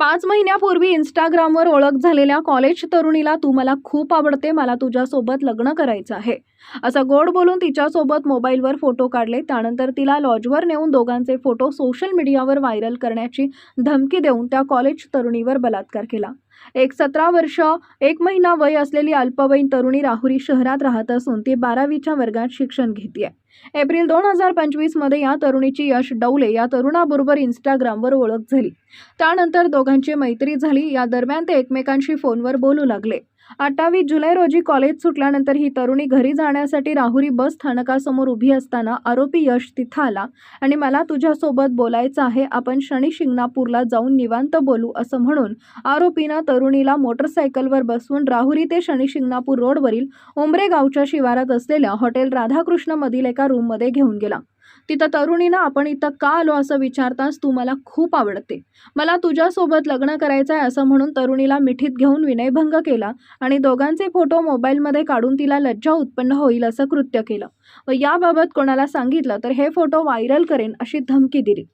पाच महिन्यापूर्वी इंस्टाग्रामवर ओळख झालेल्या कॉलेज तरुणीला तू मला खूप आवडते मला तुझ्यासोबत लग्न करायचं आहे. असं गोड बोलून तिच्यासोबत मोबाईलवर फोटो काढले. त्यानंतर तिला लॉजवर नेऊन दोघांचे फोटो सोशल मीडियावर व्हायरल करण्याची धमकी देऊन त्या कॉलेज तरुणीवर बलात्कार केला. एक सतरा वर्ष एक महिना वय असलेली अल्पवयीन तरुणी राहुरी शहरात राहत असून ती बारावीच्या वर्गात शिक्षण घेते एप्रिल दोन हजार पंचवीसमध्ये या तरुणीची यश डवले या तरुणाबरोबर इंस्टाग्रामवर ओळख झाली. त्यानंतर दोघांची मैत्री झाली. या दरम्यान ते एकमेकांशी फोनवर बोलू लागले. अठ्ठावीस जुलै रोजी कॉलेज सुटल्यानंतर ही तरुणी घरी जाण्यासाठी राहुरी बस स्थानकासमोर उभी असताना आरोपी यश तिथं आला आणि मला तुझ्यासोबत बोलायचं आहे आपण शनी शिंगणापूरला जाऊन निवांत बोलू असं म्हणून आरोपीनं तरुणीला मोटरसायकलवर बसवून राहुरी ते शनी शिंगणापूर रोडवरील उमरे गावच्या शिवारात असलेल्या हॉटेल राधाकृष्णमधील एका रूममध्ये घेऊन गेला. तिथं तरुणीनं आपण इथं का आलो असं विचारताच तू मला खूप आवडते. मला तुझ्यासोबत लग्न करायचं आहे असं म्हणून तरुणीला मिठीत घेऊन विनयभंग केला आणि दोघांचे फोटो मोबाईलमध्ये काढून तिला लज्जा उत्पन्न होईल असं कृत्य केलं. व याबाबत कोणाला सांगितलं तर हे फोटो व्हायरल करेन अशी धमकी दिली.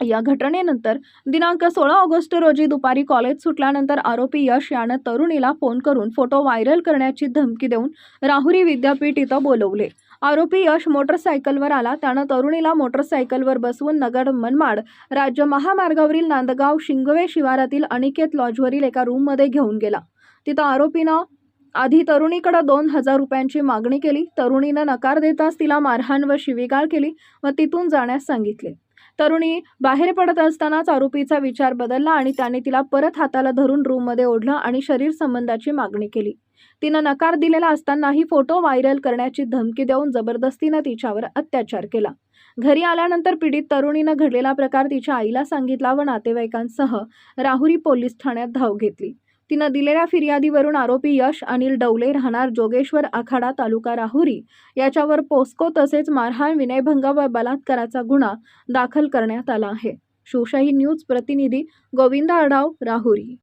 या घटनेनंतर दिनांक सोळा ऑगस्ट रोजी दुपारी कॉलेज सुटल्यानंतर आरोपी यश यानं तरुणीला फोन करून फोटो व्हायरल करण्याची धमकी देऊन राहुरी विद्यापीठ इथं बोलवले. आरोपी यश मोटरसायकलवर आला. त्यानं तरुणीला मोटरसायकलवर बसवून नगर मनमाड राज्य महामार्गावरील नांदगाव शिंगवे शिवारातील अनिकेत लॉजवरील एका रूममध्ये घेऊन गेला. तिथं आरोपीनं आधी तरुणीकडे दोन हजार रुपयांची मागणी केली. तरुणीनं नकार देताच तिला मारहाण व शिवीगाळ केली व तिथून जाण्यास सांगितले. तरुणी बाहेर पडत असतानाच आरोपीचा विचार बदलला आणि त्याने तिला परत हाताला धरून रूममध्ये ओढलं आणि शरीर संबंधाची मागणी केली. तिनं नकार दिलेला असतानाही फोटो व्हायरल करण्याची धमकी देऊन जबरदस्तीनं तिच्यावर अत्याचार केला. घरी आल्यानंतर पीडित तरुणीनं घडलेला प्रकार तिच्या आईला सांगितला व नातेवाईकांसह राहुरी पोलीस ठाण्यात धाव घेतली. तिनं दिलेल्या फिर्यादीवरून आरोपी यश अनिल डवले राहणार जोगेश्वर आखाडा तालुका राहुरी. याच्यावर पोस्को तसेच मारहाण विनयभंग व बलात्काराचा गुन्हा दाखल करण्यात आला आहे. शिवशाही न्यूज प्रतिनिधी गोविंद आडाव राहुरी.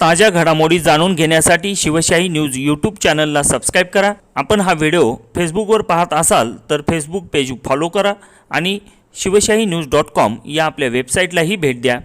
ताज्या घडामोडी जाणून घेण्यासाठी शिवशाही न्यूज यूट्यूब चॅनलला सबस्क्राईब करा. आपण हा व्हिडिओ फेसबुकवर पाहत असाल तर फेसबुक पेज फॉलो करा आणि शिवशाही न्यूज डॉट कॉम या आपल्या वेबसाईटलाही भेट द्या.